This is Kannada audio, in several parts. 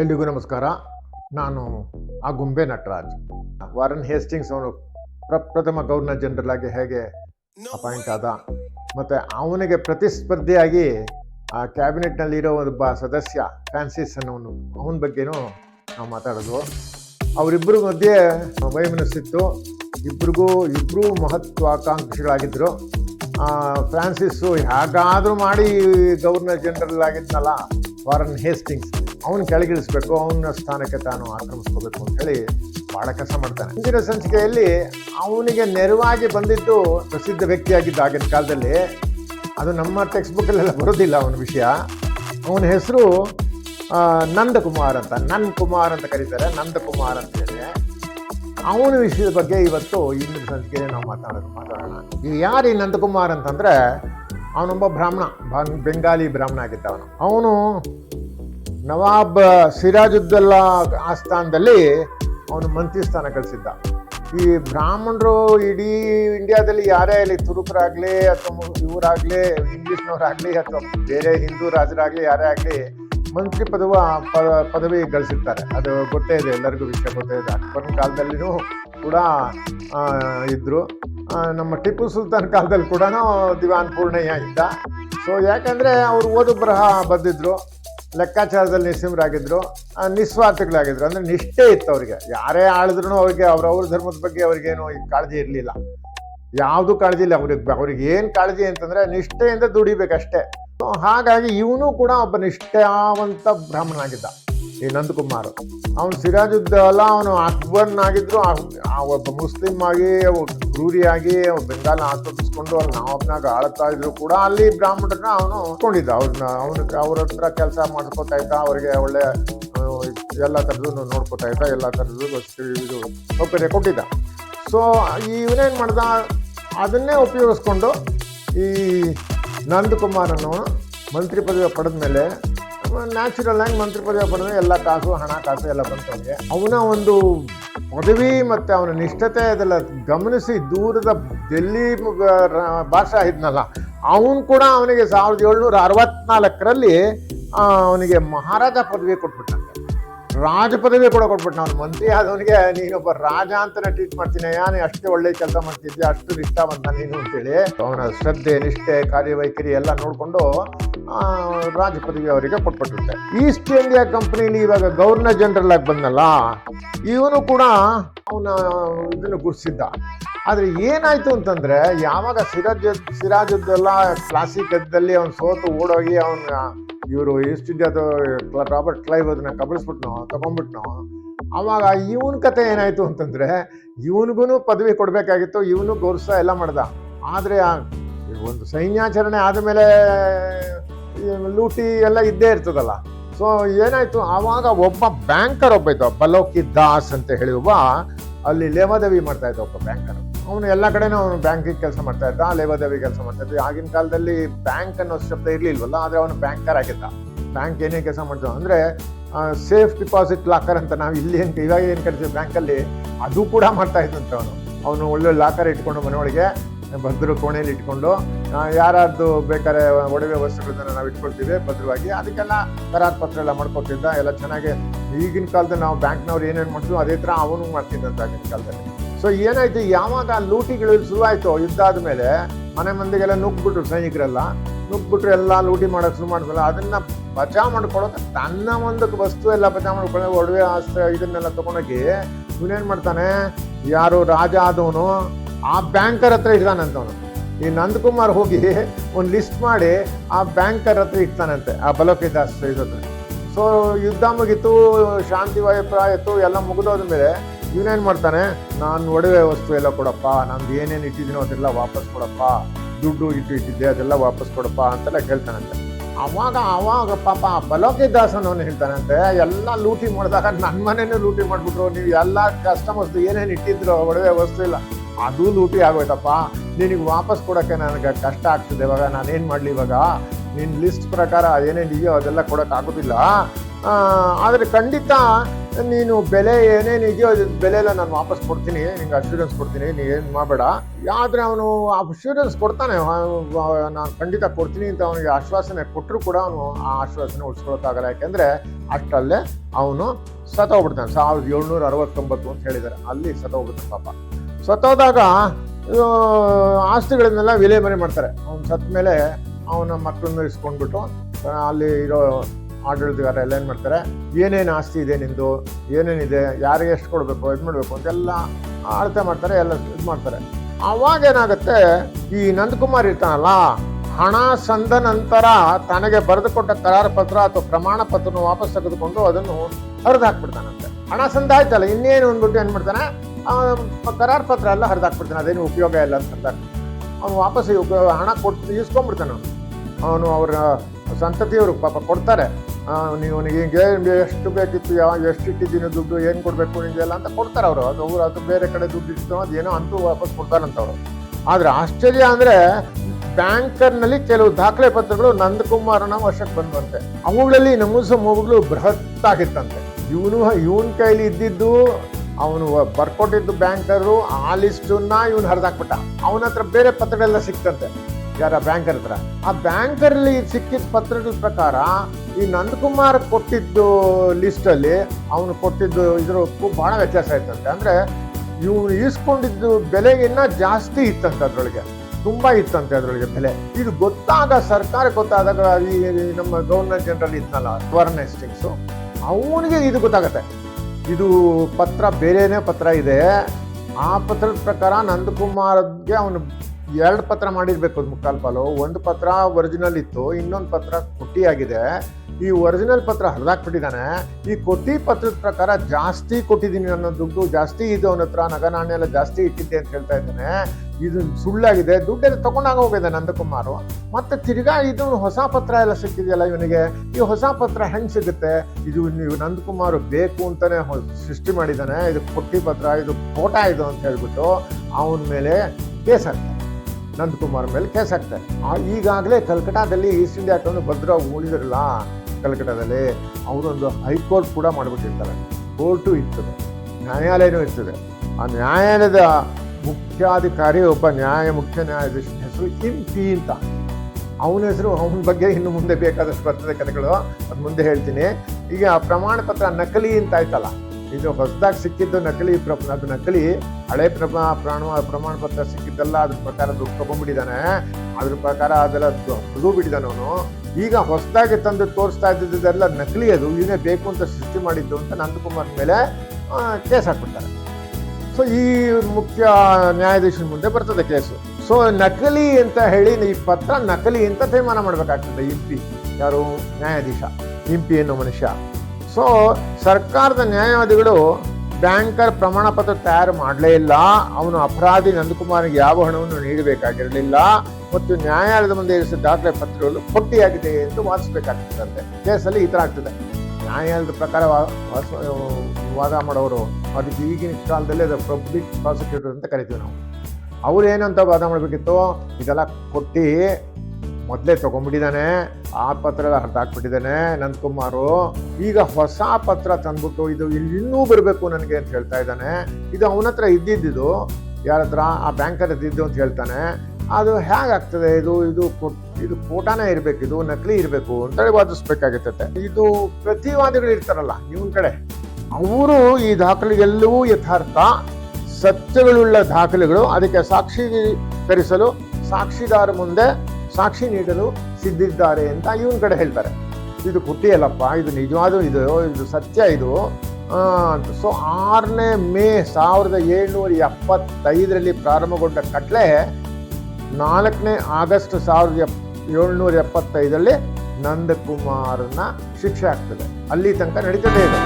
ಎಲ್ರಿಗೂ ನಮಸ್ಕಾರ. ನಾನು ಆ ಗುಂಬೆ ನಟರಾಜ್. ವಾರನ್ ಹೇಸ್ಟಿಂಗ್ಸ್ ಅವನು ಪ್ರಪ್ರಥಮ ಗವರ್ನರ್ ಜನರಲ್ ಆಗಿ ಹೇಗೆ ಅಪಾಯಿಂಟ್ ಆದ ಮತ್ತು ಅವನಿಗೆ ಪ್ರತಿಸ್ಪರ್ಧಿಯಾಗಿ ಆ ಕ್ಯಾಬಿನೆಟ್ನಲ್ಲಿರೋ ಒಬ್ಬ ಸದಸ್ಯ ಫ್ರಾನ್ಸಿಸ್ ಅನ್ನೋನು, ಅವನ ಬಗ್ಗೆನೂ ನಾವು ಮಾತಾಡೋದು. ಅವರಿಬ್ಬರು ಮಧ್ಯೆ ವೈಮನಸ್ಸಿತ್ತು ಇಬ್ರಿಗೂ ಇಬ್ಬರೂ ಮಹತ್ವಾಕಾಂಕ್ಷಿಗಳಾಗಿದ್ದರು ಫ್ರಾನ್ಸಿಸ್ಸು ಹೇಗಾದರೂ ಮಾಡಿ ಗವರ್ನರ್ ಜನರಲ್ ಆಗಿದ್ನಲ್ಲ ವಾರನ್ ಹೇಸ್ಟಿಂಗ್ಸ್. ಅವನು ಕೆಳಗಿಳಿಸ್ಬೇಕು, ಅವನ ಸ್ಥಾನಕ್ಕೆ ತಾನು ಆಕ್ರಮಿಸ್ಕೋಬೇಕು ಅಂತ ಹೇಳಿ ಬಹಳ ಕೆಲಸ ಮಾಡ್ತಾನೆ. ಹಿಂದಿನ ಸಂಚಿಕೆಯಲ್ಲಿ ಅವನಿಗೆ ನೆರವಾಗಿ ಬಂದಿದ್ದು ಪ್ರಸಿದ್ಧ ವ್ಯಕ್ತಿಯಾಗಿದ್ದ ಆಗಿನ ಕಾಲದಲ್ಲಿ, ಅದು ನಮ್ಮ ಟೆಕ್ಸ್ಟ್ ಬುಕ್ಕಲ್ಲೆಲ್ಲ ಬರೋದಿಲ್ಲ ಅವನ ವಿಷಯ. ಅವನ ಹೆಸರು ನಂದಕುಮಾರ್ ಅಂತ ನನ್ ಕುಮಾರ್ ಅಂತ ಕರೀತಾರೆ, ನಂದಕುಮಾರ್ ಅಂತ ಹೇಳಿ. ಅವನ ವಿಷಯದ ಬಗ್ಗೆ ಇವತ್ತು ಇಂದಿನ ಸಂಚಿಕೆಯಲ್ಲಿ ನಾವು ಮಾತಾಡೋದು, ಮಾತಾಡೋಣ. ಈಗ ಯಾರು ಈ ನಂದಕುಮಾರ್ ಅಂತಂದರೆ, ಅವನೊಬ್ಬ ಬ್ರಾಹ್ಮಣ ಬೆಂಗಾಲಿ ಬ್ರಾಹ್ಮಣ ಆಗಿದ್ದ ಅವನು ಅವನು ನವಾಬ್ ಸಿರಾಜುದ್ದಲ್ಲಾ ಆಸ್ಥಾನದಲ್ಲಿ ಅವನು ಮಂತ್ರಿ ಸ್ಥಾನ ಗಳಿಸಿದ್ದ. ಈ ಬ್ರಾಹ್ಮಣರು ಇಡೀ ಇಂಡಿಯಾದಲ್ಲಿ ಯಾರೇ ಆಗಲಿ ತುರುಕರಾಗಲಿ ಅಥವಾ ಇವರಾಗಲಿ, ಇಂಗ್ಲೀಷ್ನವರಾಗಲಿ ಅಥವಾ ಬೇರೆ ಹಿಂದೂ ರಾಜರಾಗಲಿ, ಯಾರೇ ಆಗಲಿ, ಮಂತ್ರಿ ಪದವ ಪದ ಪದವಿ ಗಳಿಸಿರ್ತಾರೆ. ಅದು ಗೊತ್ತೇ ಇದೆ, ಎಲ್ಲರಿಗೂ ವಿಷಯ ಗೊತ್ತೇ ಇದೆ. ಅಕ್ಬರ್ನ ಕಾಲದಲ್ಲಿನೂ ಕೂಡ ಇದ್ದರು ನಮ್ಮ ಟಿಪ್ಪು ಸುಲ್ತಾನ್ ಕಾಲದಲ್ಲಿ ಕೂಡ ದಿವಾನ್ ಪೂರ್ಣಯ್ಯ ಇದ್ದ. ಸೊ ಯಾಕಂದರೆ ಅವರು ಓದು ಬರಹ ಬರೆದಿದ್ರು. ಲೆಕ್ಕಾಚಾರದಲ್ಲಿ ನಿಸ್ಸಿಮರಾಗಿದ್ದರು ನಿಸ್ವಾರ್ಥಗಳಾಗಿದ್ದರು ಅಂದರೆ ನಿಷ್ಠೆ ಇತ್ತು ಅವರಿಗೆ. ಯಾರೇ ಆಳಿದ್ರು ಅವರಿಗೆ ಅವ್ರವ್ರ ಧರ್ಮದ ಬಗ್ಗೆ ಅವ್ರಿಗೇನು ಕಾಳಜಿ ಇರಲಿಲ್ಲ. ಯಾವುದು ಕಾಳಜಿ ಇಲ್ಲ. ಅವ್ರಿಗೆ ಅವ್ರಿಗೆ ಏನು ಕಾಳಜಿ ಅಂತಂದರೆ ನಿಷ್ಠೆಯಿಂದ ದುಡಿಬೇಕಷ್ಟೇ. ಹಾಗಾಗಿ ಇವನು ಕೂಡ ಒಬ್ಬ ನಿಷ್ಠಾವಂತ ಬ್ರಾಹ್ಮಣನಾಗಿದ್ದ. ಈ ನಂದಕುಮಾರ್. ಅವನು ಸಿರಾಜುದ್ದಲ್ಲ ಅವನು ಅಕ್ಬರ್ನಾಗಿದ್ರು ಒಬ್ಬ ಮುಸ್ಲಿಂ ಆಗಿ ಕ್ರೂರಿಯಾಗಿ ಬೆಂಗಾಲ ಆಕ್ರಮಿಸ್ಕೊಂಡು ಅವ್ರ ನವಾಬ್ನಾಗ ಆಳ್ತಾ ಇದ್ರು ಕೂಡ ಅಲ್ಲಿ ಬ್ರಾಹ್ಮಣರನ್ನ ಅವನು ಕೊಂಡಿದ್ದ ಅವ್ರನ್ನ ಅವನ ಅವ್ರ ಹತ್ರ ಕೆಲಸ ಮಾಡ್ಕೋತಾ ಇದ್ದ, ಅವರಿಗೆ ಒಳ್ಳೆ ಎಲ್ಲ ಥರದ್ದು ನೋಡ್ಕೋತಾ ಇದ್ದ, ಎಲ್ಲ ಥರದ್ದು ಇದು ಸೌಕರ್ಯ ಕೊಟ್ಟಿದ್ದ. ಸೊ ಇವನೇನು ಮಾಡ್ದ, ಅದನ್ನೇ ಉಪಯೋಗಿಸ್ಕೊಂಡು ಈ ನಂದಕುಮಾರ್ ಅನ್ನೋನು ಮಂತ್ರಿ ಪದವಿ ಪಡೆದ ಮೇಲೆ ನ್ಯಾಚುರಲ್ ಆಗಿ ಮಂತ್ರಿ ಪದವಿ ಬಂದರೆ ಎಲ್ಲ ಕಾಸು, ಹಣ, ಕಾಸು ಎಲ್ಲ ಬಂತು ಅವನಿಗೆ ಅವನ ಒಂದು ಪದವಿ ಮತ್ತು ಅವನ ನಿಷ್ಠತೆ ಅದೆಲ್ಲ ಗಮನಿಸಿ ದೂರದ ಡೆಲ್ಲಿ ಭಾಷಾ ಇದ್ನಲ್ಲ, ಅವನು ಕೂಡ ಅವನಿಗೆ ಸಾವಿರದ ಏಳ್ನೂರ ಅರವತ್ನಾಲ್ಕರಲ್ಲಿ ಅವನಿಗೆ ಮಹಾರಾಜ ಪದವಿ ಕೊಟ್ಬಿಟ್ಟಂತೆ ರಾಜ ಪದವಿ ಕೂಡ ಕೊಟ್ಬಿಟ್ಟು ನಾನು ಮಂತ್ರಿ ಆದವನಿಗೆ ನೀನೊಬ್ಬ ರಾಜ ಅಂತಾನೆ ಟ್ರೀಟ್ ಮಾಡ್ತೀನಿ. ಯಾನೇ ಅಷ್ಟೇ ಒಳ್ಳೆ ಕೆಲಸ ಮಾಡ್ತಿದ್ದೆ ಅಷ್ಟು ನಿಷ್ಠಾವಂತ ನೀನು ಅಂತೇಳಿ ಅವನ ಶ್ರದ್ಧೆ, ನಿಷ್ಠೆ, ಕಾರ್ಯವೈಖರಿ ಎಲ್ಲ ನೋಡಿಕೊಂಡು ರಾಜ ಪದವಿ ಅವರಿಗೆ ಕೊಟ್ಬಿಟ್ಟಿರುತ್ತೆ ಈಸ್ಟ್ ಇಂಡಿಯಾ ಕಂಪ್ನಿಲಿ ಇವಾಗ ಗವರ್ನರ್ ಜನರಲ್ ಆಗಿ ಬಂದಲ್ಲ ಇವನು ಕೂಡ ಅವನ ಇದನ್ನು ಗುರ್ಸಿದ್ದ. ಆದ್ರೆ ಏನಾಯ್ತು ಅಂತಂದ್ರೆ ಯಾವಾಗ ಸಿರಾಜ್ ಸಿರಾಜದ್ದೆಲ್ಲ ಕ್ಲಾಸಿಕ್ ಗದ್ದಲ್ಲಿ ಅವನು ಸೋತು ಓಡೋಗಿ ಅವನ ಇವರು ಈಸ್ಟ್ ಇಂಡಿಯಾದ ರಾಬರ್ಟ್ ಕ್ಲೈವ್ ಅದನ್ನ ಕಬಳಿಸ್ಬಿಟ್ನೋ ತಗೊಂಡ್ಬಿಟ್ನೋ ಆವಾಗ ಇವನ ಕತೆ ಏನಾಯ್ತು ಅಂತಂದ್ರೆ ಇವನಿಗೂ ಪದವಿ ಕೊಡಬೇಕಾಗಿತ್ತು, ಇವನು ಗೌರವ ಎಲ್ಲ ಮಾಡ್ದ. ಆದರೆ ಒಂದು ಸೈನ್ಯಾಚರಣೆ ಆದಮೇಲೆ ಲೂಟಿ ಎಲ್ಲ ಇದ್ದೇ ಇರ್ತದಲ್ಲ. ಸೊ ಏನಾಯ್ತು? ಆವಾಗ ಒಬ್ಬ ಬ್ಯಾಂಕರ್ ಒಬ್ಬ ಇದ್ದ, ಬಲೋಕಿ ದಾಸ್ ಅಂತ ಹೇಳಿ ಅಲ್ಲಿ ಲೇವಾದೇವಿ ಮಾಡ್ತಾ ಇದ್ದ ಒಬ್ಬ ಬ್ಯಾಂಕರ್ ಅವನು ಎಲ್ಲ ಕಡೆನೂ ಅವನು ಬ್ಯಾಂಕಿಗೆ ಕೆಲಸ ಮಾಡ್ತಾ ಇದ್ದ ಲೇವಾದೇವಿ ಕೆಲಸ ಮಾಡ್ತಾ ಇದ್ದ. ಆಗಿನ ಕಾಲದಲ್ಲಿ ಬ್ಯಾಂಕ್ ಅನ್ನೋ ಶಬ್ದ ಇರಲಿಲ್ವಲ್ಲ ಆದ್ರೆ ಅವನು ಬ್ಯಾಂಕರ್ ಆಗಿದ್ದ. ಬ್ಯಾಂಕ್ ಏನೇ ಕೆಲಸ ಮಾಡ್ತಾವ ಅಂದ್ರೆ ಸೇಫ್ ಡಿಪಾಸಿಟ್ ಲಾಕರ್ ಅಂತ ನಾವು ಇಲ್ಲಿ ಏನು ಇವಾಗ ಏನು ಕರಿತೀವಿ ಬ್ಯಾಂಕಲ್ಲಿ ಅದು ಕೂಡ ಮಾಡ್ತಾ ಇದ್ದಂತ ಅವನು. ಅವನು ಒಳ್ಳೆ ಲಾಕರ್ ಇಟ್ಕೊಂಡು ಮನೆಯೊಳಗೆ ಭದ್ರ ಕೋಣೆಯಲ್ಲಿ ಇಟ್ಕೊಂಡು ಆ, ಯಾರ್ಯಾರ್ದು ಬೇಕಾದ್ರೆ ಒಡವೆ ವಸ್ತುಗಳನ್ನ ನಾವು ಇಟ್ಕೊಳ್ತೀವಿ ಭದ್ರವಾಗಿ. ಅದಕ್ಕೆಲ್ಲ ಕರಾರ್ ಪತ್ರ ಎಲ್ಲ ಮಾಡ್ಕೊತಿದ್ದ ಎಲ್ಲ ಚೆನ್ನಾಗಿ. ಈಗಿನ ಕಾಲದಲ್ಲಿ ನಾವು ಬ್ಯಾಂಕ್ನವ್ರು ಏನೇನು ಮಾಡ್ತೀವಿ ಅದೇ ಥರ ಅವನು ಮಾಡ್ತಿದ್ದಂತ ಆಗಿನ ಕಾಲದಲ್ಲಿ. ಸೊ ಏನಾಯ್ತು? ಯಾವಾಗ ಲೂಟಿಗಳು ಶುರುವಾಯಿತು ಯುದ್ಧ ಆದಮೇಲೆ ಮನೆ ಮಂದಿಗೆಲ್ಲ ನುಗ್ಬಿಟ್ರು ಸೈನಿಕರೆಲ್ಲ. ನುಗ್ಬಿಟ್ರು ಎಲ್ಲ ಲೂಟಿ ಮಾಡೋಕೆ ಶುರು ಮಾಡಿದ್ಮೇಲೆ ಅದನ್ನ ಬಚಾವ್ ಮಾಡ್ಕೊಳ್ಳೋಕೆ ತನ್ನ ಒಂದಕ್ಕೆ ವಸ್ತು ಎಲ್ಲ ಬಚಾವ್ ಮಾಡ್ಕೊಳ್ಳೋ ಒಡವೆ ಆಸ್ತಿ ಇದನ್ನೆಲ್ಲ ತಗೊಂಡೋಗಿ ಇವನೇನ್ ಮಾಡ್ತಾನೆ? ಯಾರು ರಾಜ ಆದವನು ಆ ಬ್ಯಾಂಕರ್ ಹತ್ರ ಇಡ್ತಾನಂತವನು. ಈ ನಂದಕುಮಾರ್ ಹೋಗಿ ಒಂದು ಲಿಸ್ಟ್ ಮಾಡಿ ಆ ಬ್ಯಾಂಕರ್ ಹತ್ರ ಇಡ್ತಾನಂತೆ, ಆ ಬಲೋಕಿದ ದಾಸ್ ಇದ್ರ ಸೊ ಯುದ್ಧ ಮುಗೀತು, ಶಾಂತಿ ವಾಯುಪ್ರಾಯಿತು ಎಲ್ಲ ಮುಗಿದೋದ ಮೇಲೆ ಇವನೇನು ಮಾಡ್ತಾನೆ? ನಾನು ಒಡವೆ ವಸ್ತು ಎಲ್ಲ ಕೊಡಪ್ಪ, ನಂದು ಏನೇನು ಇಟ್ಟಿದ್ದೀನೋ ಅದೆಲ್ಲ ವಾಪಸ್ ಕೊಡಪ್ಪ, ದುಡ್ಡು ಇಟ್ಟು ಇಟ್ಟಿದ್ದೆ ಅದೆಲ್ಲ ವಾಪಸ್ ಕೊಡಪ್ಪ ಅಂತೆಲ್ಲ ಕೇಳ್ತಾನಂತೆ ಅವಾಗ ಅವಾಗ ಪಾಪ ಬಲೋಕಿ ದಾಸ್ ಅನ್ನೋನು ಹೇಳ್ತಾನಂತೆ, ಎಲ್ಲ ಲೂಟಿ ಮಾಡಿದಾಗ ನನ್ನ ಮನೇನು ಲೂಟಿ ಮಾಡಿಬಿಟ್ರು, ನೀವು ಎಲ್ಲ ಕಸ್ಟಮರ್ಸ್ ಏನೇನು ಇಟ್ಟಿದ್ರು ಒಡವೆ ವಸ್ತು ಇಲ್ಲ ಅದು ಲೂಟಿ ಆಗೋಯ್ತಪ್ಪ. ನಿನಗೆ ವಾಪಸ್ ಕೊಡೋಕ್ಕೆ ನನಗೆ ಕಷ್ಟ ಆಗ್ತದೆ, ಇವಾಗ ನಾನೇನು ಮಾಡಲಿ ಇವಾಗ? ನಿನ್ನ ಲಿಸ್ಟ್ ಪ್ರಕಾರ ಏನೇನು ಇದೆಯೋ ಅದೆಲ್ಲ ಕೊಡೋಕ್ಕಾಗೋದಿಲ್ಲ ಆದರೆ ಖಂಡಿತ ನೀನು ಬೆಲೆ ಏನೇನಿದೆಯೋ ಅದ್ರ ಬೆಲೆ ಎಲ್ಲ ನಾನು ವಾಪಸ್ ಕೊಡ್ತೀನಿ ನಿಂಗೆ ಅಶ್ಯೂರೆನ್ಸ್ ಕೊಡ್ತೀನಿ ನೀ ಏನು ಮಾಡಬೇಡ. ಆದರೆ ಅವನು ಅಶ್ಯೂರೆನ್ಸ್ ಕೊಡ್ತಾನೆ ನಾನು ಖಂಡಿತ ಕೊಡ್ತೀನಿ ಅಂತ ಅವನಿಗೆ ಆಶ್ವಾಸನೆ ಕೊಟ್ಟರು ಕೂಡ ಅವನು ಆ ಆಶ್ವಾಸನೆ ಉಳಿಸ್ಕೊಳಕ್ಕಾಗಲ್ಲ. ಯಾಕೆಂದರೆ ಅಷ್ಟಲ್ಲೇ ಅವನು ಸತ್ತೋಗ್ಬಿಡ್ತಾನೆ. ಸಾವಿರದ ಏಳ್ನೂರ ಅರವತ್ತೊಂಬತ್ತು ಅಂತ ಹೇಳಿದ್ದಾರೆ ಅಲ್ಲಿ ಸತ್ತೋಗ್ಬಿಡ್ತಾನೆ ಪಾಪ. ಸತ್ತೋದಾಗ ಆ, ಆಸ್ತಿಗಳನ್ನೆಲ್ಲ ವಿಲೇಮನೆ ಮಾಡ್ತಾರೆ. ಅವನು ಸತ್ತ ಮೇಲೆ ಅವನ ಮಕ್ಕಳನ್ನ ಇಸ್ಕೊಂಡ್ಬಿಟ್ಟು ಆ, ಅಲ್ಲಿ ಇರೋ ಆಡಳಿತಗಾರ ಎಲ್ಲ ಏನು ಮಾಡ್ತಾರೆ? ಏನೇನು ಆಸ್ತಿ ಇದೆ ನಿಂದು? ಏನೇನಿದೆ ಯಾರಿಗೆ ಎಷ್ಟು ಕೊಡಬೇಕು? ಇದು ಮಾಡಬೇಕು? ಅಂತೆಲ್ಲ ಅಳತೆ ಮಾಡ್ತಾರೆ, ಎಲ್ಲ ಇದು ಮಾಡ್ತಾರೆ. ಆವಾಗ ಏನಾಗುತ್ತೆ? ಈ ನಂದಕುಮಾರ್ ಇರ್ತಾನಲ್ಲ, ಹಣ ಸಂದ ನಂತರ ತನಗೆ ಬರೆದುಕೊಟ್ಟ ಕರಾರು ಪತ್ರ ಅಥವಾ ಪ್ರಮಾಣ ಪತ್ರನ ವಾಪಸ್ ತೆಗೆದುಕೊಂಡು ಅದನ್ನು ಹರಿದು ಹಾಕ್ಬಿಡ್ತಾನಂತೆ. ಹಣ ಸಂದ ಆಯ್ತಲ್ಲ, ಇನ್ನೇನು ಅಂದ್ಬಿಟ್ಟು ಏನು ಮಾಡ್ತಾನೆ? ಕರಾರ್ ಪತ್ರ ಎಲ್ಲ ಹರಿದು ಹಾಕ್ಬಿಡ್ತಾನೆ, ಅದೇನು ಉಪಯೋಗ ಇಲ್ಲ ಅಂತ ಅವನು ವಾಪಸ್ ಹಣ ಕೊಟ್ಟು ಇಸ್ಕೊಂಡ್ಬಿಡ್ತಾನೆ ಅವನು ಅವರ ಸಂತತಿಯವರು ಪಾಪ ಕೊಡ್ತಾರೆ. ನೀವು ಹಿಂಗೆ ಎಷ್ಟು ಬೇಕಿತ್ತು ಯಾವ ಎಷ್ಟು ಇಟ್ಟಿದ್ದೀನಿ ದುಡ್ಡು, ಏನು ಕೊಡಬೇಕು ನಿಮಗೆಲ್ಲ ಅಂತ ಕೊಡ್ತಾರೆ ಅವರು. ಅದು ಅವರು ಅದು ಬೇರೆ ಕಡೆ ದುಡ್ಡು ಇಟ್ಟು ಅದೇನೋ ಅಂತೂ ವಾಪಸ್ ಕೊಡ್ತಾರಂತವ್ರು. ಆದರೆ ಆಶ್ಚರ್ಯ ಅಂದರೆ ಬ್ಯಾಂಕರ್ನಲ್ಲಿ ಕೆಲವು ದಾಖಲೆ ಪತ್ರಗಳು ನಂದಕುಮಾರನ ವಶಕ್ಕೆ ಬಂದಂತೆ ಅವುಗಳಲ್ಲಿ ನಮೂಸ ಬೃಹತ್ ಬೃಹತ್ತಾಗಿತ್ತಂತೆ ಇವನು, ಇವನ ಕೈಲಿ ಇದ್ದಿದ್ದು, ಅವನು ಬರ್ಕೊಟ್ಟಿದ್ದು ಬ್ಯಾಂಕರು, ಆ ಲಿಸ್ಟನ್ನ ಇವನು ಹರಿದಾಕ್ಬಿಟ್ಟ. ಅವನ ಹತ್ರ ಬೇರೆ ಪತ್ರಗಳೆಲ್ಲ ಸಿಕ್ತಂತೆ. ಯಾರ ಬ್ಯಾಂಕರ್ ಹತ್ರ. ಆ ಬ್ಯಾಂಕರಲ್ಲಿ ಸಿಕ್ಕಿದ ಪತ್ರಗಳ ಪ್ರಕಾರ ಈ ನಂದಕುಮಾರ್ ಕೊಟ್ಟಿದ್ದು ಲಿಸ್ಟಲ್ಲಿ ಅವನು ಕೊಟ್ಟಿದ್ದು ಇದ್ರಕ್ಕೂ ಬಹಳ ವ್ಯತ್ಯಾಸ ಆಯ್ತಂತೆ ಅಂದ್ರೆ ಇವನು ಈಸ್ಕೊಂಡಿದ್ದು ಬೆಲೆಗಿನ್ನ ಜಾಸ್ತಿ ಇತ್ತಂತೆ ಅದ್ರೊಳಗೆ. ತುಂಬಾ ಇತ್ತಂತೆ ಅದ್ರೊಳಗೆ ಬೆಲೆ. ಇದು ಗೊತ್ತಾದ, ಸರ್ಕಾರ ಗೊತ್ತಾದಾಗ ಈ ನಮ್ಮ ಗವರ್ನರ್ ಜನರಲ್ ಇದ್ನಲ್ಲ ವರ್ನ್ ಹೆಸ್ಟಿಂಗ್ಸು ಅವನಿಗೆ ಇದು ಗೊತ್ತಾಗತ್ತೆ. ಇದು ಪತ್ರ, ಬೇರೆನೇ ಪತ್ರ ಇದೆ. ಆ ಪತ್ರದ ಪ್ರಕಾರ ನಂದಕುಮಾರ್ಗೆ ಅವನು ಎರಡು ಪತ್ರ ಮಾಡಿರ್ಬೇಕು ಅದು ಮುಕ್ಕಾಲು ಪಾಲು. ಒಂದು ಪತ್ರ ಒರಿಜಿನಲ್ ಇತ್ತು, ಇನ್ನೊಂದು ಪತ್ರ ಕೊಟ್ಟಿಯಾಗಿದೆ. ಈ ಒರಿಜಿನಲ್ ಪತ್ರ ಹರಿದಾಕ್ಬಿಟ್ಟಿದ್ದಾನೆ. ಈ ಕೊಟ್ಟಿ ಪತ್ರದ ಪ್ರಕಾರ ಜಾಸ್ತಿ ಕೊಟ್ಟಿದ್ದೀನಿ ನನ್ನ ದುಡ್ಡು, ಜಾಸ್ತಿ ಇದು ಅವನ ಹತ್ರ ನಗ ನಾಣ್ಯ ಎಲ್ಲ ಜಾಸ್ತಿ ಇಟ್ಟಿದ್ದೆ ಅಂತ ಹೇಳ್ತಾ ಇದ್ದಾನೆ. ಇದು ಸುಳ್ಳಾಗಿದೆ. ದುಡ್ಡೆಲ್ಲ ತಗೊಂಡಾಗ ಹೋಗಿದೆ ನಂದಕುಮಾರು. ಮತ್ತೆ ತಿರ್ಗಾ ಇದು ಹೊಸ ಪತ್ರ ಎಲ್ಲ ಸಿಕ್ಕಿದೆಯಲ್ಲ ಇವನಿಗೆ. ಈ ಹೊಸ ಪತ್ರ ಹೆಂಗೆ ಸಿಗುತ್ತೆ? ಇದು ನೀವು ನಂದಕುಮಾರು ಬೇಕು ಅಂತಾನೆ ಹೊ- ಸೃಷ್ಟಿ ಮಾಡಿದ್ದಾನೆ. ಇದು ಕೊಟ್ಟಿ ಪತ್ರ, ಇದು ಫೋಟಾ ಇದು ಅಂತ ಹೇಳ್ಬಿಟ್ಟು ಅವನ ಮೇಲೆ ಕೇಸ್ ಹಾಕ್ತಾರೆ ನಂದಕುಮಾರ್ ಮೇಲೆ ಕೇಸ್ ಹಾಕ್ತಾರೆ. ಈಗಾಗಲೇ ಕಲ್ಕಟಾದಲ್ಲಿ ಈಸ್ಟ್ ಇಂಡಿಯಾ ಕಂಡು ಭದ್ರ ಉಳಿದಿರಲ್ಲ ಕಲ್ಕಟಾದಲ್ಲಿ ಅವರೊಂದು ಹೈಕೋರ್ಟ್ ಕೂಡ ಮಾಡಿಬಿಟ್ಟಿರ್ತಾರೆ. ಕೋರ್ಟು ಇರ್ತದೆ, ನ್ಯಾಯಾಲಯನೂ ಇರ್ತದೆ. ಆ ನ್ಯಾಯಾಲಯದ ಮುಖ್ಯಾಧಿಕಾರಿ ಒಬ್ಬ ನ್ಯಾಯ, ಮುಖ್ಯ ನ್ಯಾಯಾಧೀಶ ಹೆಸರು ಇಂಪಿ ಅಂತ. ಅವನ ಹೆಸರು, ಅವನ ಬಗ್ಗೆ ಇನ್ನು ಮುಂದೆ ಬೇಕಾದಷ್ಟು ಬರ್ತದೆ ಕಥೆಗಳು ಅದು ಮುಂದೆ ಹೇಳ್ತೀನಿ. ಈಗ ಪ್ರಮಾಣ ಪತ್ರ ನಕಲಿ ಅಂತ ಆಯ್ತಲ್ಲ ಇದು ಹೊಸದಾಗಿ ಸಿಕ್ಕಿದ್ದು ನಕಲಿ ಪ್ರ ಅದು ನಕಲಿ, ಹಳೆ ಪ್ರಮಾ ಪ್ರಾಣ ಪ್ರಮಾಣ ಪತ್ರ ಸಿಕ್ಕಿದ್ದೆಲ್ಲ ಅದ್ರ ಪ್ರಕಾರ ದುಡ್ಡು ತಗೊಂಡ್ಬಿಟ್ಟಿದ್ದಾನೆ ಅದ್ರ ಪ್ರಕಾರ ಅದೆಲ್ಲ ದುಡ್ಡು ಬಿಟ್ಟಿದ್ದಾನೆ ಅವನು. ಈಗ ಹೊಸದಾಗಿ ತಂದು ತೋರಿಸ್ತಾ ಇದ್ದಿದ್ದೆಲ್ಲ ನಕಲಿ ಅದು. ಇವನೇ ಬೇಕು ಅಂತ ಸೃಷ್ಟಿ ಮಾಡಿದ್ದು ಅಂತ ನಂದಕುಮಾರ್ ಮೇಲೆ ಕೇಸ್ ಹಾಕ್ಬಿಡ್ತಾರೆ. ಸೊ ಈ ಮುಖ್ಯ ನ್ಯಾಯಾಧೀಶನ ಮುಂದೆ ಬರ್ತದೆ ಕೇಸು. ಸೊ ನಕಲಿ ಅಂತ ಹೇಳಿ, ಈ ಪತ್ರ ನಕಲಿ ಅಂತ ತೀರ್ಮಾನ ಮಾಡ್ಬೇಕಾಗ್ತದೆ ಇಂಪಿ ಯಾರು? ನ್ಯಾಯಾಧೀಶ. ಇಂಪಿ ಅನ್ನೋ ಮನುಷ್ಯ. ಸೊ ಸರ್ಕಾರದ ನ್ಯಾಯವಾದಿಗಳು ಬ್ಯಾಂಕರ್ ಪ್ರಮಾಣ ಪತ್ರ ತಯಾರು ಮಾಡಲೇ ಇಲ್ಲ. ಅವನು ಅಪರಾಧಿ ನಂದಕುಮಾರ್ಗೆ ಯಾವ ಹಣವನ್ನು ನೀಡಬೇಕಾಗಿರಲಿಲ್ಲ ಮತ್ತು ನ್ಯಾಯಾಲಯದ ಮುಂದೆ ಇರಿಸಿದ ದಾಖಲೆ ಪತ್ರಗಳು ಪಟ್ಟಿಯಾಗಿದೆ ಎಂದು ವಾದಿಸಬೇಕಾಗ್ತದಂತೆ ಕೇಸಲ್ಲಿ ಈ ಥರ ಆಗ್ತದೆ. ನ್ಯಾಯಾಲಯದ ಪ್ರಕಾರ ವಾದ ಮಾಡೋರು ಅದಕ್ಕೆ ಈಗಿನ ಕಾಲದಲ್ಲಿ ಅದು ಪಬ್ಲಿಕ್ ಪ್ರಾಸಿಕ್ಯೂಟರ್ ಅಂತ ಕರಿತೀವಿ ನಾವು. ಅವ್ರು ಏನಂತ ವಾದ ಮಾಡಬೇಕಿತ್ತು? ಇದೆಲ್ಲ ಕೊಟ್ಟು ಮೊದಲೇ ತಗೊಂಡ್ಬಿಟ್ಟಿದ್ದಾನೆ ಆ ಪತ್ರ ಎಲ್ಲ ಹರಿದಾಕ್ಬಿಟ್ಟಿದ್ದಾನೆ ನಂದಕುಮಾರು ಈಗ ಹೊಸ ಪತ್ರ ತಂದ್ಬಿಟ್ಟು ಇದು ಇಲ್ಲಿ ಇನ್ನೂ ಬರಬೇಕು ನನಗೆ ಅಂತ ಹೇಳ್ತಾ ಇದ್ದಾನೆ. ಇದು ಅವನ ಹತ್ರ ಇದ್ದಿದ್ದು. ಯಾರ ಹತ್ರ? ಆ ಬ್ಯಾಂಕರ್ ಇದ್ದಿದ್ದು ಅಂತ ಹೇಳ್ತಾನೆ. ಅದು ಹೇಗಾಗ್ತದೆ ಇದು ಇದು ಇದು ಫೋಟೋನೇ ಇರಬೇಕು, ಇದು ನಕಲಿ ಇರಬೇಕು ಅಂತೇಳಿ ವಾದಿಸ್ಬೇಕಾಗಿರ್ತದೆ ಇದು ಪ್ರತಿವಾದಿಗಳು ಇರ್ತಾರಲ್ಲ ಇವನ್ ಕಡೆ. ಅವರು ಈ ದಾಖಲೆಗೆಲ್ಲವೂ ಯಥಾರ್ಥ ಸತ್ಯಗಳುಳ್ಳ ದಾಖಲೆಗಳು. ಅದಕ್ಕೆ ಸಾಕ್ಷೀಕರಿಸಲು ಸಾಕ್ಷಿದಾರ ಮುಂದೆ ಸಾಕ್ಷಿ ನೀಡಲು ಸಿದ್ಧಿದ್ದಾರೆ ಅಂತ ಇವನ ಕಡೆ ಹೇಳ್ತಾರೆ. ಇದು ಕುಟ್ಟಿಯಲ್ಲಪ್ಪ, ಇದು ನಿಜವಾದ ಇದು ಇದು ಸತ್ಯ ಇದು. ಸೊ ಆರನೇ ಮೇ ಸಾವಿರದ ಏಳ್ನೂರ ಎಪ್ಪತ್ತೈದರಲ್ಲಿ ಪ್ರಾರಂಭಗೊಂಡ ಕಟ್ಲೆ ನಾಲ್ಕನೇ ಆಗಸ್ಟ್ ಸಾವಿರದ ಎಪ್ ಏಳ್ನೂರ ಎಪ್ಪತ್ತೈದರಲ್ಲಿ ನಂದಕುಮಾರನ ಶಿಕ್ಷೆ ಆಗ್ತದೆ. ಅಲ್ಲಿ ತನಕ ನಡೀತದೆ ಇದೆ.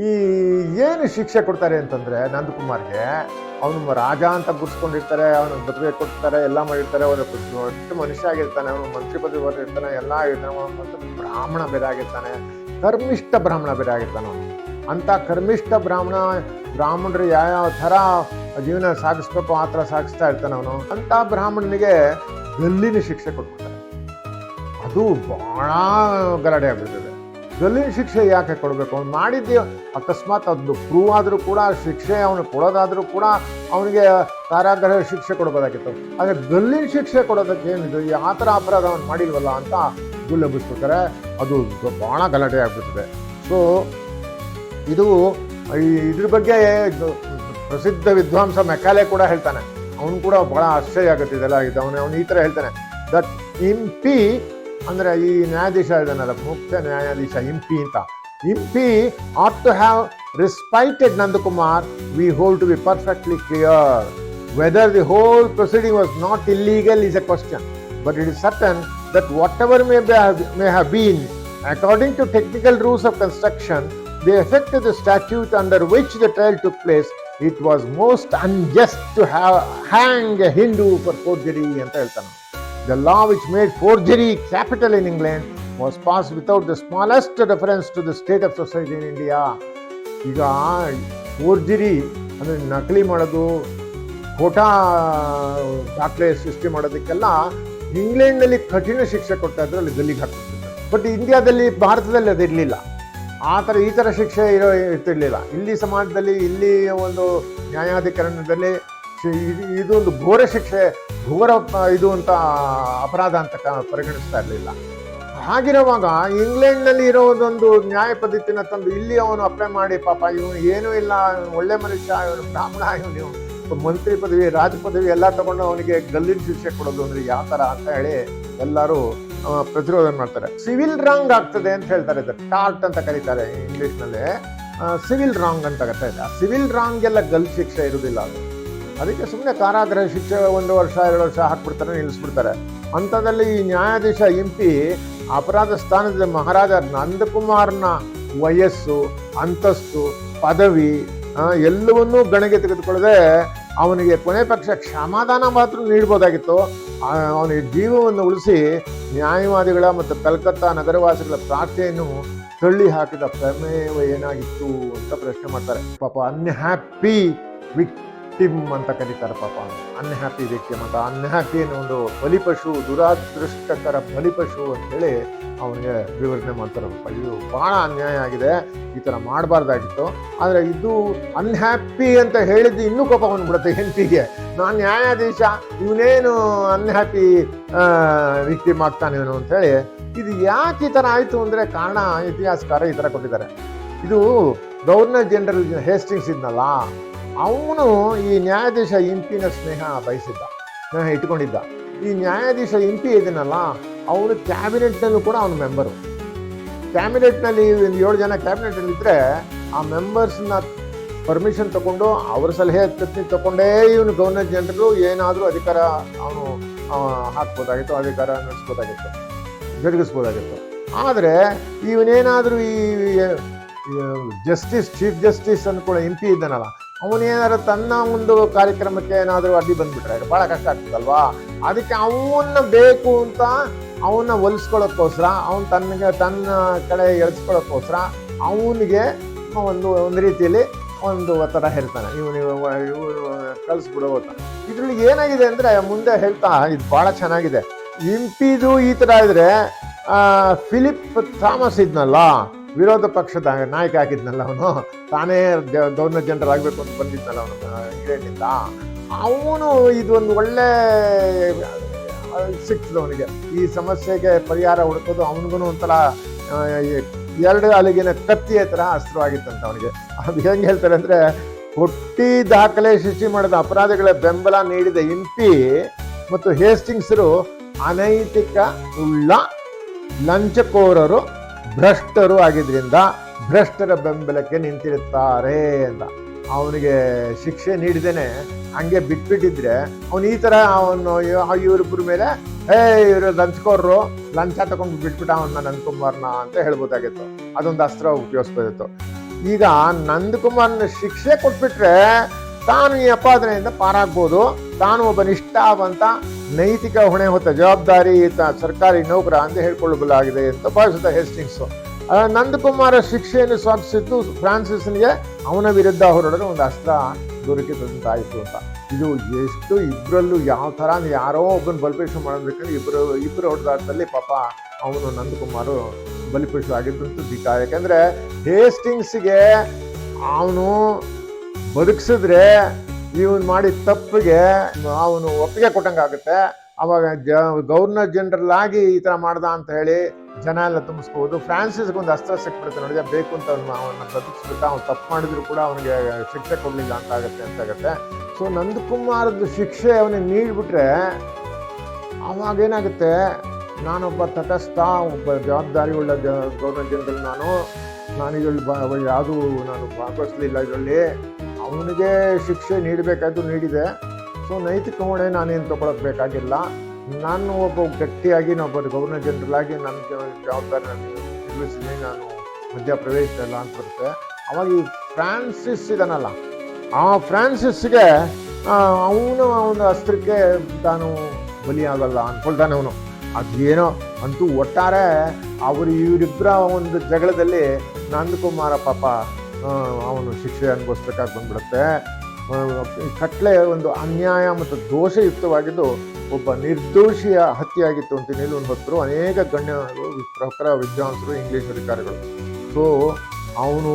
ಈ ಏನು ಶಿಕ್ಷೆ ಕೊಡ್ತಾರೆ ಅಂತಂದ್ರೆ ನಂದಕುಮಾರ್ಗೆ, ಅವನು ರಾಜ ಅಂತ ಗುರ್ಸ್ಕೊಂಡಿರ್ತಾರೆ, ಅವನು ಬದುವೆ ಕೊಡ್ತಾರೆ, ಎಲ್ಲ ಮಾಡಿರ್ತಾರೆ, ಅವನು ದೊಡ್ಡ ಮನುಷ್ಯ ಆಗಿರ್ತಾನೆ, ಅವನು ಮಂತ್ರಿ ಪದವಿ ಇರ್ತಾನೆ ಎಲ್ಲ ಆಗಿರ್ತಾನೆ, ಅವನು ಬ್ರಾಹ್ಮಣ ಬೇರೆ ಆಗಿರ್ತಾನೆ, ಕರ್ಮಿಷ್ಠ ಬ್ರಾಹ್ಮಣ ಬೇರೆ ಆಗಿರ್ತಾನೆ ಅವನು. ಅಂತ ಕರ್ಮಿಷ್ಠ ಬ್ರಾಹ್ಮಣ, ಬ್ರಾಹ್ಮಣರು ಯಾವ್ಯಾವ ಥರ ಜೀವನ ಸಾಗಿಸ್ಬೇಕು, ಆ ಥರ ಸಾಗಿಸ್ತಾ ಇರ್ತಾನೆ ಅವನು. ಅಂತ ಬ್ರಾಹ್ಮಣನಿಗೆ ಗಲ್ಲಿನ ಶಿಕ್ಷೆ ಕೊಟ್ಬಿಡ್ತಾರೆ. ಅದು ಬಹಳ ಗಲಾಟೆ ಆಗ್ಬಿಡ್ತದೆ. ಗಲ್ಲಿನ ಶಿಕ್ಷೆ ಯಾಕೆ ಕೊಡಬೇಕು? ಅವ್ನು ಮಾಡಿದ್ದೆ ಅಕಸ್ಮಾತ್ ಅದು ಪ್ರೂವ್ ಆದರೂ ಕೂಡ, ಶಿಕ್ಷೆ ಅವನು ಕೊಡೋದಾದರೂ ಕೂಡ ಅವನಿಗೆ ಕಾರಾಗೃಹ ಶಿಕ್ಷೆ ಕೊಡಬಹುದಾಗಿತ್ತು ಆದರೆ ಗಲ್ಲಿನ ಶಿಕ್ಷೆ ಕೊಡೋದಕ್ಕೆ ಏನಿದು? ಆ ಥರ ಅಪರಾಧ ಅವನು ಮಾಡಿಲ್ವಲ್ಲ ಅಂತ ಗುಲ್ಲೆಬ್ಬಿಸ್ಬಿಡ್ತಾರೆ ಅದು ಬಹಳ ಗಲಾಟೆ ಆಗ್ಬಿಡ್ತದೆ. ಸೊ ಇದು, ಈ- ಇದ್ರ ಬಗ್ಗೆ ಪ್ರಸಿದ್ಧ ವಿದ್ವಾಂಸ ಮೆಕಾಲೆ ಕೂಡ ಹೇಳ್ತಾನೆ. ಅವನು ಕೂಡ ಬಹಳ ಆಶ್ಚರ್ಯ ಆಗುತ್ತೆ ಇದೆಲ್ಲ. ಇದು ಅವನು ಅವನು ಈ ಥರ ಹೇಳ್ತಾನೆ. ದಟ್ ಇಂಪಿ ಅಂದ್ರೆ ಈ ನ್ಯಾಯಾಧೀಶ ಇದಾನಲ್ಲ ಮುಖ್ಯ ನ್ಯಾಯಾಧೀಶ ಇಂಪಿ ಅಂತ Impey ought to have respited Nandakumar we hold to be perfectly clear whether the whole proceeding was not illegal is a question but it is certain that whatever may, be, may have been, according to technical rules of construction, the effect of the statute under which the trial took place, it was most unjust to have hang a Hindu for forgery ಅಂತ ಹೇಳ್ತಾನೆ The law which made forgery capital in England was passed without the smallest reference to the state of society in India. ಈಗ ಫೋರ್ಜರಿ ಅಂದರೆ ನಕಲಿ ಮಾಡೋದು, ಕೋಟಾ ದಾಖಲೆ ಸೃಷ್ಟಿ ಮಾಡೋದಕ್ಕೆಲ್ಲ ಇಂಗ್ಲೆಂಡಲ್ಲಿ ಕಠಿಣ ಶಿಕ್ಷೆ ಇದ್ರು, ಅಲ್ಲಿ ಗಲ್ಲಿಗೆ ಹಾಕ್ಬಿಡ್ತಿದ್ರು ಬಟ್ ಇಂಡಿಯಾದಲ್ಲಿ, ಭಾರತದಲ್ಲಿ ಅದು ಇರಲಿಲ್ಲ. ಆ ಥರ ಈ ಥರ ಶಿಕ್ಷೆ ಇರೋ ಇರ್ತಿರ್ಲಿಲ್ಲ. ಇಲ್ಲಿ ಸಮಾಜದಲ್ಲಿ, ಇಲ್ಲಿ ಒಂದು ನ್ಯಾಯಾಧಿಕರಣದಲ್ಲಿ ಇದೊಂದು ಇದು- ಇದು ಘೋರ ಶಿಕ್ಷೆ ಘೋರ ಇದು ಅಂತ ಅಪರಾಧ ಅಂತ ಪರಿಗಣಿಸ್ತಾ ಇರಲಿಲ್ಲ. ಹಾಗಿರುವಾಗ ಇಂಗ್ಲೆಂಡ್ನಲ್ಲಿ ಇರೋ ಒಂದು ನ್ಯಾಯ ಪದ್ಧತಿನ ತಂದು ಇಲ್ಲಿ ಅವನು ಅಪ್ಲೈ ಮಾಡಿ ಪಾಪ ಇವನು ಏನೂ ಇಲ್ಲ, ಒಳ್ಳೆ ಮನುಷ್ಯ, ಇವನು ಬ್ರಾಹ್ಮಣ, ಇವನು ಮಂತ್ರಿ ಪದವಿ, ರಾಜ ಪದವಿ ಎಲ್ಲ ತಗೊಂಡು ಅವನಿಗೆ ಗಲ್ಲಿನ ಶಿಕ್ಷೆ ಕೊಡೋದು ಅಂದ್ರೆ ಯಾವ ಥರ ಅಂತ ಹೇಳಿ ಎಲ್ಲರೂ ಪ್ರತಿರೋಧ ಮಾಡ್ತಾರೆ. ಸಿವಿಲ್ ರಾಂಗ್ ಆಗ್ತದೆ ಅಂತ ಹೇಳ್ತಾರೆ ಇದು ಟಾರ್ಟ್ ಅಂತ ಕರೀತಾರೆ ಇಂಗ್ಲಿಷ್ನಲ್ಲಿ. ಸಿವಿಲ್ ರಾಂಗ್ ಅಂತ ಕರೀತಾರೆ. ಸಿವಿಲ್ ರಾಂಗ್ ಎಲ್ಲ ಗಲ್ ಶಿಕ್ಷೆ ಇರುವುದಿಲ್ಲ ಅದು. ಅದಕ್ಕೆ ಸುಮ್ಮನೆ ಕಾರಾಗೃಹ ಶಿಕ್ಷೆ ಒಂದು ವರ್ಷ, ಎರಡು ವರ್ಷ ಹಾಕ್ಬಿಡ್ತಾರೆ, ನಿಲ್ಲಿಸ್ಬಿಡ್ತಾರೆ. ಅಂಥದ್ದಲ್ಲಿ ಈ ನ್ಯಾಯಾಧೀಶ ಇಂಪಿ ಅಪರಾಧ ಸ್ಥಾನದ ಮಹಾರಾಜ ನಂದಕುಮಾರ್ನ ವಯಸ್ಸು, ಅಂತಸ್ತು, ಪದವಿ ಎಲ್ಲವನ್ನೂ ಗಣಿಗೆ ತೆಗೆದುಕೊಳ್ಳದೆ ಅವನಿಗೆ ಕೊನೆ ಪಕ್ಷ ಕ್ಷಮಾದಾನ ಮಾತ್ರ ನೀಡ್ಬೋದಾಗಿತ್ತು. ಅವನಿಗೆ ಜೀವವನ್ನು ಉಳಿಸಿ ನ್ಯಾಯವಾದಿಗಳ ಮತ್ತು ಕಲ್ಕತ್ತಾ ನಗರವಾಸಿಗಳ ಪ್ರಾರ್ಥನೆಯನ್ನು ತಳ್ಳಿ ಹಾಕಿದ ಪ್ರಮೇಯ ಏನಾಗಿತ್ತು ಅಂತ ಪ್ರಶ್ನೆ ಮಾಡ್ತಾರೆ. ಪಾಪ ಅನ್ಹ್ಯಾಪಿ ವಿಕ್ಟಿಮ್ ಅಂತ ಕರೀತಾರೆ ಪಾಪ ಅನ್ಹ್ಯಾಪಿ ವಿಕ್ಟಿಮ್ ಅಂತ ಅನ್ಹ್ಯಾಪಿ ಅನ್ನೋ ಒಂದು ಬಲಿಪಶು, ದುರಾದೃಷ್ಟಕರ ಬಲಿಪಶು ಅಂತೇಳಿ ಅವನಿಗೆ ವಿವರಣೆ ಮಾಡ್ತಾರಪ್ಪ ಇದು ಬಹಳ ಅನ್ಯಾಯ ಆಗಿದೆ. ಈ ಥರ ಮಾಡಬಾರ್ದಾಗಿತ್ತು. ಆದರೆ ಇದು ಅನ್ಹ್ಯಾಪಿ ಅಂತ ಹೇಳಿದ್ದು ಇನ್ನೂ ಕೋಪ ಬಂದ್ಬಿಡುತ್ತೆ ಹೆಂಡತಿಗೆ. ನಾನು ನ್ಯಾಯಾಧೀಶ, ಇವನೇನು ಅನ್ಹ್ಯಾಪಿ ವಿಕ್ಟಿಮ್ ಇವನು ಅಂತೇಳಿ ಇದು ಯಾಕೆ ಈ ಥರ ಆಯಿತು ಅಂದರೆ ಕಾರಣ ಇತಿಹಾಸಕಾರ ಈ ಥರ ಕೊಟ್ಟಿದ್ದಾರೆ. ಇದು ಗವರ್ನರ್ ಜನರಲ್ ಹೇಸ್ಟಿಂಗ್ಸ್ ಇದ್ನಲ್ಲ ಅವನು ಈ ನ್ಯಾಯಾಧೀಶ ಇಂಪಿನ ಸ್ನೇಹ ಬಯಸಿದ್ದ, ಸ್ನೇಹ ಇಟ್ಕೊಂಡಿದ್ದ ಈ ನ್ಯಾಯಾಧೀಶ ಇಂಪಿ ಇದನ್ನಲ್ಲ, ಅವನು ಕ್ಯಾಬಿನೆಟ್ನಲ್ಲೂ ಕೂಡ ಅವನು ಮೆಂಬರು. ಕ್ಯಾಬಿನೆಟ್ನಲ್ಲಿ ಒಂದು ಏಳು ಜನ ಕ್ಯಾಬಿನೆಟಲ್ಲಿ ಇದ್ದರೆ ಆ ಮೆಂಬರ್ಸ್ನ ಪರ್ಮಿಷನ್ ತಗೊಂಡು ಅವ್ರ ಸಲಹೆ ಪ್ರತಿ ತಗೊಂಡೇ ಇವನು ಗವರ್ನರ್ ಜನರಲು ಏನಾದರೂ ಅಧಿಕಾರ ಅವನು ಹಾಕ್ಬೋದಾಗಿತ್ತು, ಅಧಿಕಾರ ನಡೆಸ್ಬೋದಾಗಿತ್ತು, ಜರುಗಿಸ್ಬೋದಾಗಿತ್ತು. ಆದರೆ ಇವನೇನಾದರೂ ಈ ಜಸ್ಟಿಸ್, ಚೀಫ್ ಜಸ್ಟಿಸ್ ಅಂದ್ಕೊಳ್ಳೋ ಎಂ ಪಿ ಇದ್ದಾನಲ್ಲ ಅವನೇನಾದ್ರು ತನ್ನ ಒಂದು ಕಾರ್ಯಕ್ರಮಕ್ಕೆ ಏನಾದರೂ ಅಡ್ಡಿ ಬಂದ್ಬಿಟ್ರೆ ಭಾಳ ಕಷ್ಟ ಆಗ್ತದಲ್ವಾ? ಅದಕ್ಕೆ ಅವನ್ನ ಬೇಕು ಅಂತ ಅವನ್ನ ಒಲಿಸ್ಕೊಳ್ಳೋಕ್ಕೋಸ್ಕರ ಅವನು ತನ್ನಗೆ ತನ್ನ ಕಡೆ ಎಳ್ಸ್ಕೊಳ್ಳೋಕ್ಕೋಸ್ಕರ ಅವನಿಗೆ ಒಂದು ಒಂದು ರೀತಿಯಲ್ಲಿ ಒಂದು ಒತ್ತಡ ಹೇಳ್ತಾನೆ. ಇವನು ಇವನು ಕಳಿಸ್ಬಿಡೋ ಅಂತ ಇದ್ರಲ್ಲಿ ಏನಾಗಿದೆ ಅಂದರೆ ಮುಂದೆ ಹೇಳ್ತಾ, ಇದು ಭಾಳ ಚೆನ್ನಾಗಿದೆ. ಇಂಪಿದು ಈ ಥರ ಇದ್ರೆ ಫಿಲಿಪ್ ಥಾಮಸ್ ಇದ್ನಲ್ಲ ವಿರೋಧ ಪಕ್ಷದ ನಾಯಕ ಆಗಿದ್ನಲ್ಲ ಅವನು. ತಾನೇ ಗವರ್ನರ್ ಜನರಲ್ ಆಗಬೇಕು ಅಂತ ಬಂದಿದ್ನಲ್ಲ ಅವನು ಇಂಗ್ಲೆಂಡಿಂದ ಅವನು ಇದೊಂದು ಒಳ್ಳೆ ಸಿಕ್ತದೆ ಅವನಿಗೆ. ಈ ಸಮಸ್ಯೆಗೆ ಪರಿಹಾರ ಹುಡುಕೋದು ಅವನಿಗೂ ಒಂಥರ ಎರಡು ಅಲ್ಲಿಗಿನ ಕತ್ತಿಯ ಥರ ಅಸ್ತ್ರವಾಗಿತ್ತಂತ ಅವನಿಗೆ. ಅದು ಹೆಂಗೆ ಹೇಳ್ತಾರೆ ಅಂದರೆ, ಹುಟ್ಟಿ ದಾಖಲೆ ಸೃಷ್ಟಿ ಮಾಡಿದ ಅಪರಾಧಗಳ ಬೆಂಬಲ ನೀಡಿದ ಇಂಪಿ ಮತ್ತು ಹೇಸ್ಟಿಂಗ್ಸರು ಅನೈತಿಕ ಉಳ್ಳ ಲಂಚಕೋರರು ಭ್ರಷ್ಟರು ಆಗಿದ್ದರಿಂದ ಭ್ರಷ್ಟರ ಬೆಂಬಲಕ್ಕೆ ನಿಂತಿರುತ್ತಾರೆ ಅಂತ. ಅವನಿಗೆ ಶಿಕ್ಷೆ ನೀಡಿದೇನೆ ಹಂಗೆ ಬಿಟ್ಬಿಟ್ಟಿದ್ರೆ ಅವನು ಈ ಥರ ಅವನು ಇವರಿಬ್ಬರ ಮೇಲೆ, ಹೇ, ಇವರು ಲಂಚ್ಕೋರ್ರು, ಲಂಚ ತಗೊಂಡು ಬಿಟ್ಬಿಟ್ಟ ಅವನ್ನ ನಂದಕುಮಾರ್ನ ಅಂತ ಹೇಳ್ಬೋದಾಗಿತ್ತು. ಅದೊಂದು ಅಸ್ತ್ರ ಉಪಯೋಗಿಸ್ಬೋದಿತ್ತು ಈಗ ನಂದಕುಮಾರ್ನ ಶಿಕ್ಷೆ ಕೊಟ್ಬಿಟ್ರೆ ತಾನು ಈ ಅಪಾದನೆಯಿಂದ ಪಾರಾಗ್ಬೋದು. ತಾನು ಒಬ್ಬ ನಿಷ್ಠಾವಂತ ನೈತಿಕ ಹೊಣೆ ಹೊತ್ತ ಜವಾಬ್ದಾರಿ ತ- ಸರ್ಕಾರಿ ನೌಕರ ಅಂತ ಹೇಳ್ಕೊಳ್ಳಬಲಾಗಿದೆ ಅಂತ ಭಾವಿಸಿದ ಹೇಸ್ಟಿಂಗ್ಸ್. ನಂದಕುಮಾರ ಶಿಕ್ಷೆಯನ್ನು ಸ್ವಾಗತಿಸಿದ್ದು ಫ್ರಾನ್ಸಿಸ್ನಿಗೆ ಅವನ ವಿರುದ್ಧ ಹೊರಡಲು ಒಂದು ಅಸ್ತ್ರ ದೊರಕಿದಂತಾಯಿತು ಅಂತ. ಇದು ಎಷ್ಟು ಇಬ್ಬರಲ್ಲೂ ಯಾವ ಥರ ಯಾರೋ ಒಬ್ಬನ ಬಲಿಪೇಶ ಮಾಡೋದಕ್ಕೆ ಇಬ್ಬರು ಇಬ್ಬರು ಹೊಡೆದಾಟದಲ್ಲಿ ಪಾಪ ಅವನು ನಂದಕುಮಾರು ಬಲಿಪಶು ಆಗಿದ್ದಂತೂ ದಿಕ್ಕ ಯಾಕೆಂದರೆ ಹೇಸ್ಟಿಂಗ್ಸ್ಗೆ ಅವನು ಬದುಕಿಸಿದ್ರೆ ಇವನು ಮಾಡಿದ ತಪ್ಪಿಗೆ ಅವನು ಒಪ್ಪಿಗೆ ಕೊಟ್ಟಂಗಾಗುತ್ತೆ. ಅವಾಗ ಜ ಗವರ್ನರ್ ಜನರಲ್ ಆಗಿ ಈ ಥರ ಮಾಡ್ದ ಅಂತ ಹೇಳಿ ಜನ ಎಲ್ಲ ತುಂಬಿಸ್ಬೋದು. ಫ್ರಾನ್ಸಿಸ್ಗೆ ಒಂದು ಅಸ್ತ್ರ ಸಿಕ್ಬಿಡುತ್ತೆ ನೋಡಿದ್ರೆ ಬೇಕು ಅಂತ ಅವನು ಅವನ್ನ ಬದುಕಿಸ್ಬಿಟ್ಟು ಅವ್ನು ತಪ್ಪು ಮಾಡಿದ್ರು ಕೂಡ ಅವನಿಗೆ ಶಿಕ್ಷೆ ಕೊಡಲಿಲ್ಲ ಅಂತ ಆಗುತ್ತೆ ಅಂತ ಆಗುತ್ತೆ. ಸೊ ನಂದಕುಮಾರದ್ದು ಶಿಕ್ಷೆ ಅವನಿಗೆ ನೀಡಿಬಿಟ್ರೆ ಅವಾಗೇನಾಗುತ್ತೆ ನಾನೊಬ್ಬ ತಟಸ್ಥ, ಒಬ್ಬ ಜವಾಬ್ದಾರಿ ಉಳ್ಳ ಗವರ್ನರ್ ಜನರಲ್ ನಾನು. ನಾನು ಇದರಲ್ಲಿ ಬಾ, ಯಾವುದೂ ನಾನು ಭಾಗವಹಿಸಲಿಲ್ಲ ಇದರಲ್ಲಿ. ಅವನಿಗೆ ಶಿಕ್ಷೆ ನೀಡಬೇಕಾದ್ದು ನೀಡಿದೆ. ಸೊ ನೈತಿಕ ಹೊಣೆ ನಾನೇನು ತೊಗೊಳಕ್ಕೆ ಬೇಕಾಗಿಲ್ಲ. ನಾನು ಒಬ್ಬ ಗಟ್ಟಿಯಾಗಿ ಒಬ್ಬ ಗವರ್ನರ್ ಜನರಲ್ ಆಗಿ, ನನ್ನ ಜವಾಬ್ದಾರಿ ನಾನು ನಿರ್ವಹಿಸಿದ್ದೀನಿ. ನಾನು ಮಧ್ಯಪ್ರವೇಶಿಸಲ್ಲ ಅಂತ ಬರುತ್ತೆ ಅವಾಗ ಈ ಫ್ರಾನ್ಸಿಸ್ ಇದನ್ನಲ್ಲ ಆ ಫ್ರಾನ್ಸಿಸ್ಗೆ ಅವನು ಅವನ ಅಸ್ತ್ರಕ್ಕೆ ತಾನು ಬಲಿಯಾಗಲ್ಲ ಅನ್ಕೊಳ್ತಾನೆ ಅವನು. ಅದೇನೋ, ಅಂತೂ ಒಟ್ಟಾರೆ, ಅವರು ಇವರಿಬ್ಬರ ಒಂದು ಜಗಳದಲ್ಲಿ ನಂದಕುಮಾರ ಪಾಪ ಅವನು ಶಿಕ್ಷೆ ಅನುಭವಿಸ್ಬೇಕಾಗಿ ಬಂದ್ಬಿಡುತ್ತೆ. ಕಟ್ಲೆ ಒಂದು ಅನ್ಯಾಯ ಮತ್ತು ದೋಷಯುಕ್ತವಾಗಿದ್ದು ಒಬ್ಬ ನಿರ್ದೋಷಿಯ ಹತ್ಯೆಯಾಗಿತ್ತು ಅಂತ ನಿಲುವನ್ನು ಹೊತ್ತರು ಅನೇಕ ಗಣ್ಯರು ಪ್ರಖರ ವಿದ್ವಾಂಸರು, ಇಂಗ್ಲೀಷ್ ಅಧಿಕಾರಿಗಳು. ಸೊ ಅವನು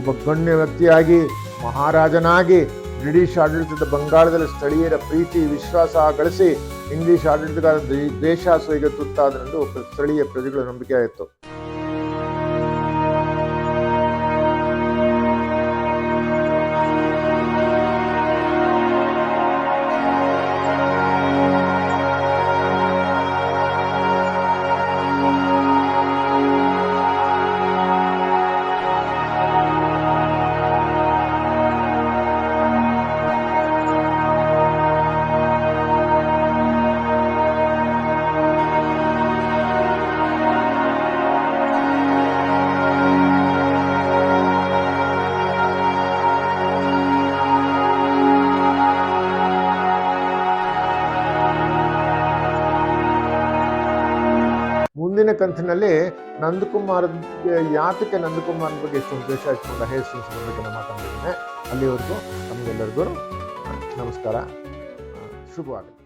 ಒಬ್ಬ ಗಣ್ಯ ವ್ಯಕ್ತಿಯಾಗಿ, ಮಹಾರಾಜನಾಗಿ ಬ್ರಿಟಿಷ್ ಆಡಳಿತದ ಬಂಗಾಳದಲ್ಲಿ ಸ್ಥಳೀಯರ ಪ್ರೀತಿ, ವಿಶ್ವಾಸ ಗಳಿಸಿ ಇಂಗ್ಲಿಷ್ ಆಡಳಿತಗಾರ ದ್ವೇಷಾಸೂಯಿಗೆ ತುತ್ತಾದರೆಂದು ಸ್ಥಳೀಯ ಪ್ರಜೆಗಳ ನಂಬಿಕೆ ಕಂತಿನಲ್ಲಿ ನಂದಕುಮಾರ್ ಯಾತಕ್ಕೆ ನಂದಕುಮಾರ್ ಬಗ್ಗೆ ಇಷ್ಟೊಂದು ದ್ವೇಷ ಇಟ್ಕೊಂಡ ಹೇಸ್ಟಿಂಗ್ಸ್ ಬಗ್ಗೆ ನಾನು ಮಾತಾಡಿದ್ದೇನೆ ಅಲ್ಲಿವರೆಗೂ ನಮಗೆಲ್ಲರಿಗೂ ನಮಸ್ಕಾರ. ಶುಭವಾಗಲಿ.